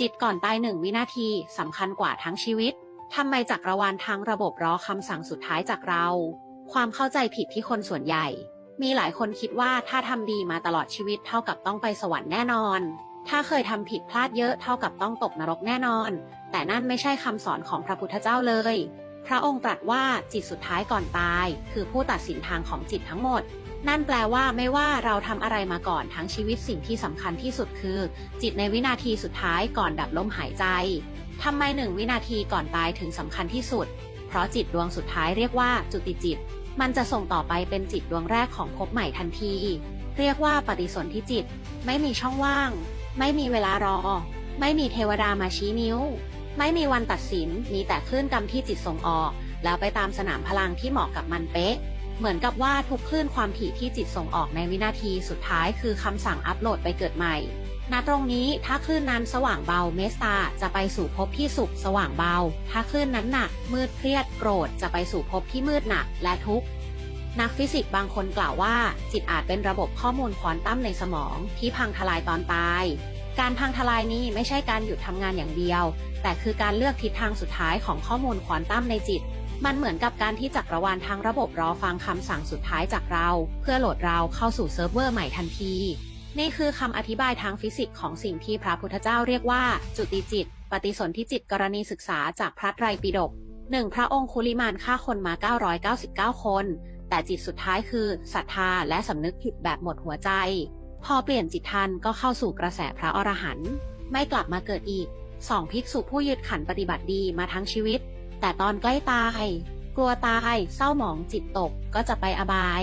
จิตก่อนตายหนึ่งวินาทีสำคัญกว่าทั้งชีวิตทำไมจักรวาลทั้งระบบรอคำสั่งสุดท้ายจากเรา ความเข้าใจผิดที่คนส่วนใหญ่ มีหลายคนคิดว่าถ้าทำดีมาตลอดชีวิตเท่ากับต้องไปสวรรค์แน่นอน ถ้าเคยทำผิดพลาดเยอะเท่ากับต้องตกนรกแน่นอน แต่นั่นไม่ใช่คำสอนของพระพุทธเจ้าเลย พระองค์ตรัสว่าจิตสุดท้ายก่อนตาย คือผู้ตัดสินทางของจิตทั้งหมด นั่นแปลว่าไม่ว่าเราทำอะไรมาก่อนทั้งชีวิตสิ่งที่สำคัญที่สุดคือ จิตในวินาทีสุดท้ายก่อนดับลมหายใจทำไมหนึ่งวินาทีก่อนตายถึงสำคัญที่สุด เพราะจิตดวงสุดท้ายเรียกว่าจุติจิต มันจะส่งต่อไปเป็นจิตดวงแรกของภพใหม่ทันที เรียกว่าปฏิสนธิจิต ไม่มีช่องว่าง ไม่มีเวลารอ ไม่มีเทวดามาชี้นิ้ว ไม่มีวันตัดสิน มีแต่คลื่นกรรมที่จิตส่งออก แล้วไปตามสนามพลังที่เหมาะกับมันเป๊ะ เหมือนกับว่าทุกคลื่นความถี่ที่จิตส่งออกในวินาทีสุดท้ายคือคำสั่งอัปโหลดไปเกิดใหม่ณตรงนี้ถ้าคลื่นนั้นสว่างเบาเมสตาจะไปสู่ภพที่สุขสว่างเบา ถ้าคลื่นนั้นหนัก มืดเครียดโกรธจะไปสู่ภพที่มืดหนักและทุกข์นักฟิสิกส์บางคนกล่าวว่า จิตอาจเป็นระบบข้อมูลควอนตัมในสมอง ที่พังทลายตอนตาย การพังทลายนี้ไม่ใช่การหยุดทำงานอย่างเดียว แต่คือการเลือกทิศทางสุดท้ายของข้อมูลควอนตัมในจิต มันเหมือนกับการที่จักรวาลทางระบบรอฟังคำสั่งสุดท้ายจากเรา เพื่อโหลดเราเข้าสู่เซิร์ฟเวอร์ใหม่ทันที นี่คือคำอธิบายทางฟิสิกส์ของสิ่งที่พระพุทธเจ้าเรียกว่า จุติจิต ปฏิสนธิจิตกรณีศึกษาจากพระไตรปิฎกหนึ่งพระองค์คุลิมานฆ่าคนมา 999 คน แต่จิตสุดท้ายคือศรัทธาและสำนึกผิดแบบหมดหัวใจ พอเปลี่ยนจิตทันก็เข้าสู่กระแสพระอรหันต์ไม่กลับมาเกิดอีกสองภิกษุผู้ยึดขันปฏิบัติดีมาทั้งชีวิต แต่ตอนใกล้ตาย กลัวตายเศร้าหมองจิตตกก็จะไปอบาย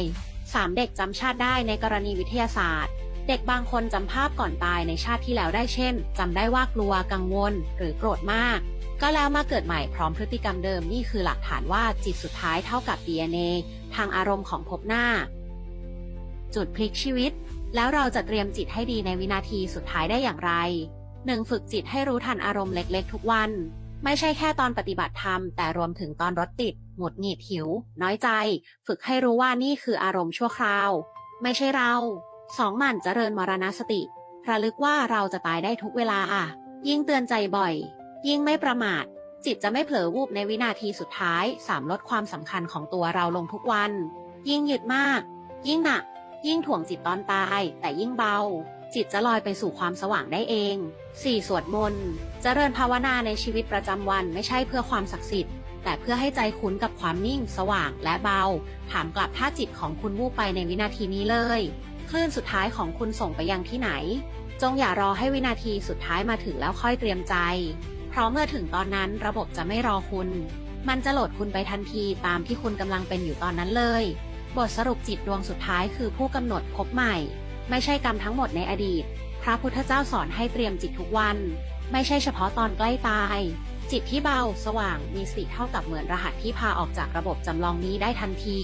สามเด็กจำชาติได้ในกรณีวิทยาศาสตร์ เด็กบางคนจำภาพก่อนตายในชาติที่แล้วได้เช่นจำได้ว่ากลัวกังวล หรือโกรธมาก ก็แล้วมาเกิดใหม่พร้อมพฤติกรรมเดิมนี่คือหลักฐานว่าจิตสุดท้ายเท่ากับ DNA ทางอารมณ์ของภพหน้า จุดพลิกชีวิต แล้วเราจะเตรียมจิตให้ดีในวินาทีสุดท้ายได้อย่างไรหนึ่งฝึกจิตให้รู้ทันอารมณ์เล็ก ๆ ทุกวัน ไม่ใช่แค่ตอนปฏิบัติธรรม แต่รวมถึงตอนรถติด หงุดหงิดหิว น้อยใจ ฝึกให้รู้ว่านี่คืออารมณ์ชั่วคราว ไม่ใช่เราสองหมั่นเจริญมรณสติ ระลึกว่าเราจะตายได้ทุกเวลาอะยิ่งเตือนใจบ่อย ยิ่งไม่ประมาท จิตจะไม่เผลอวูบในวินาทีสุดท้ายสามลดความสำคัญของตัวเราลงทุกวัน ยิ่งหยุดมาก ยิ่งหนัก ยิ่งถ่วงจิตตอนตาย แต่ยิ่งเบา จิตจะลอยไปสู่ความสว่างได้เอง 4. สวดมนต์เจริญภาวนาในชีวิตประจำวันไม่ใช่เพื่อความศักดิ์สิทธิ์ แต่เพื่อให้ใจคุ้นกับความนิ่ง สว่างและเบา ถามกลับถ้าจิตของคุณวูบไปในวินาทีนี้เลย คลื่นสุดท้ายของคุณส่งไปยังที่ไหน จงอย่ารอให้วินาทีสุดท้ายมาถึงแล้วค่อยเตรียมใจ เพราะเมื่อถึงตอนนั้นระบบจะไม่รอคุณ มันจะโหลดคุณไปทันทีตามที่คุณกำลังเป็นอยู่ตอนนั้นเลย บทสรุปจิตดวงสุดท้ายคือผู้กำหนดพบใหม่ ไม่ใช่กรรมทั้งหมดในอดีต พระพุทธเจ้าสอนให้เตรียมจิตทุกวัน ไม่ใช่เฉพาะตอนใกล้ตาย จิตที่เบา สว่าง มีสติเท่ากับเหมือนรหัสที่พาออกจากระบบจำลองนี้ได้ทันที